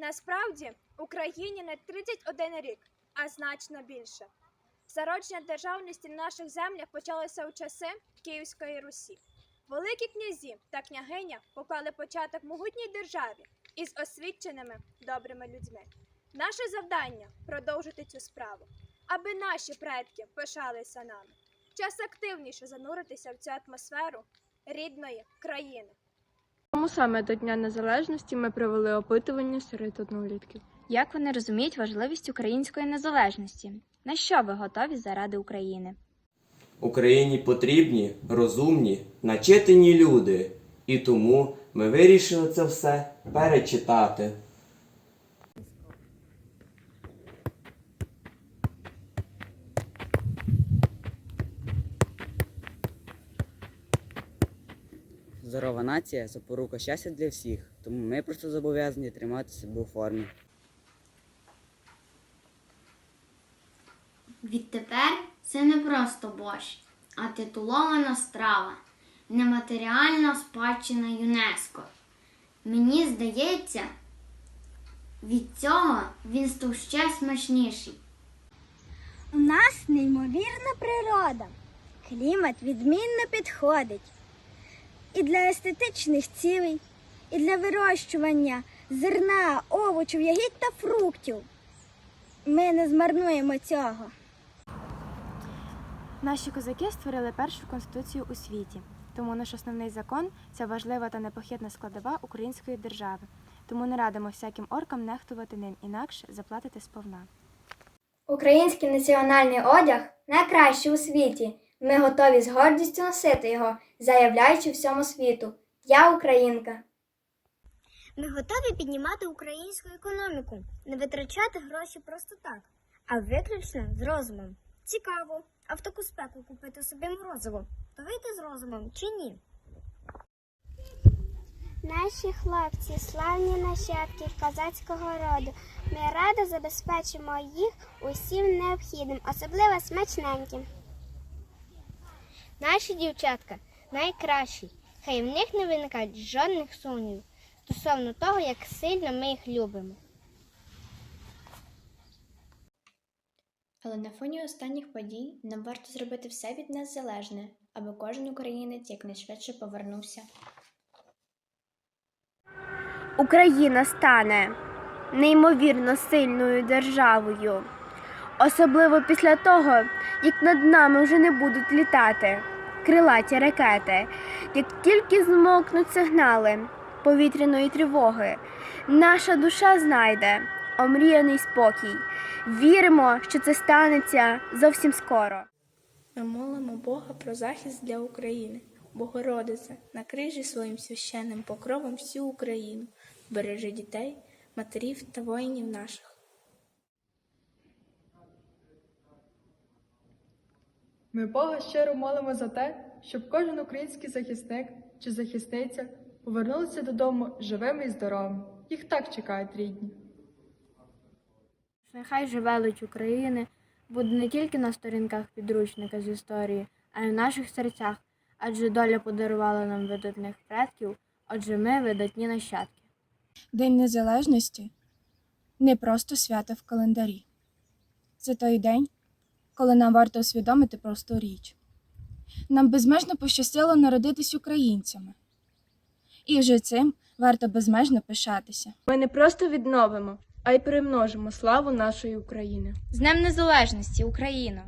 Насправді Україні не 31 рік, а значно більше. Зародження державності на наших землях почалося у часи Київської Русі. Великі князі та княгиня поклали початок могутній державі із освіченими добрими людьми. Наше завдання продовжити цю справу, аби наші предки пишалися нами. Час активніше зануритися в цю атмосферу рідної країни. Тому саме до Дня Незалежності ми провели опитування серед однолітків. Як вони розуміють важливість української незалежності? На що ви готові заради України? Україні потрібні розумні, начитані люди, і тому ми вирішили це все перечитати. Здорова нація запорука щастя для всіх, тому ми просто зобов'язані тримати себе у формі. Відтепер це не просто борщ, а титулована страва, нематеріальна спадщина ЮНЕСКО. Мені здається, від цього він став ще смачніший. У нас неймовірна природа. Клімат відмінно підходить і для естетичних цілей, і для вирощування зерна, овочів, ягід та фруктів. Ми не змарнуємо цього. Наші козаки створили першу конституцію у світі. Тому наш основний закон це важлива та непохитна складова української держави. Тому не радимо всяким оркам нехтувати ним, інакше заплатити сповна. Український національний одяг найкращий у світі. Ми готові з гордістю носити його, заявляючи всьому світу. Я українка. Ми готові піднімати українську економіку, не витрачати гроші просто так, а виключно з розумом. Цікаво, а в таку спеку купити собі морозиво, то вийти з розумом чи ні? Наші хлопці, славні нащадки козацького роду. Ми радо забезпечимо їх усім необхідним, особливо смачненьким. Наші дівчатка найкращі. Хай в них не виникають жодних сумнівів стосовно того, як сильно ми їх любимо. Але на фоні останніх подій нам варто зробити все від нас залежне, аби кожен українець якнайшвидше повернувся. Україна стане неймовірно сильною державою, особливо після того, як над нами вже не будуть літати крилаті ракети, як тільки змокнуть сигнали повітряної тривоги, наша душа знайде омріяний спокій. Віримо, що це станеться зовсім скоро. Ми молимо Бога про захист для України. Богородице, накрижи своїм священним покровом всю Україну, бережи дітей, матерів та воїнів наших. Ми Бога щиро молимо за те, щоб кожен український захисник чи захисниця повернулися додому живими і здоровими. Їх так чекають рідні. Нехай же велич України буде не тільки на сторінках підручника з історії, а й в наших серцях, адже доля подарувала нам видатних предків, отже ми видатні нащадки. День Незалежності не просто свято в календарі. Це той день, коли нам варто усвідомити просту річ. Нам безмежно пощастило народитись українцями. І вже цим варто безмежно пишатися. Ми не просто відновимо, а й примножимо славу нашої України. З Днем Незалежності, Україно!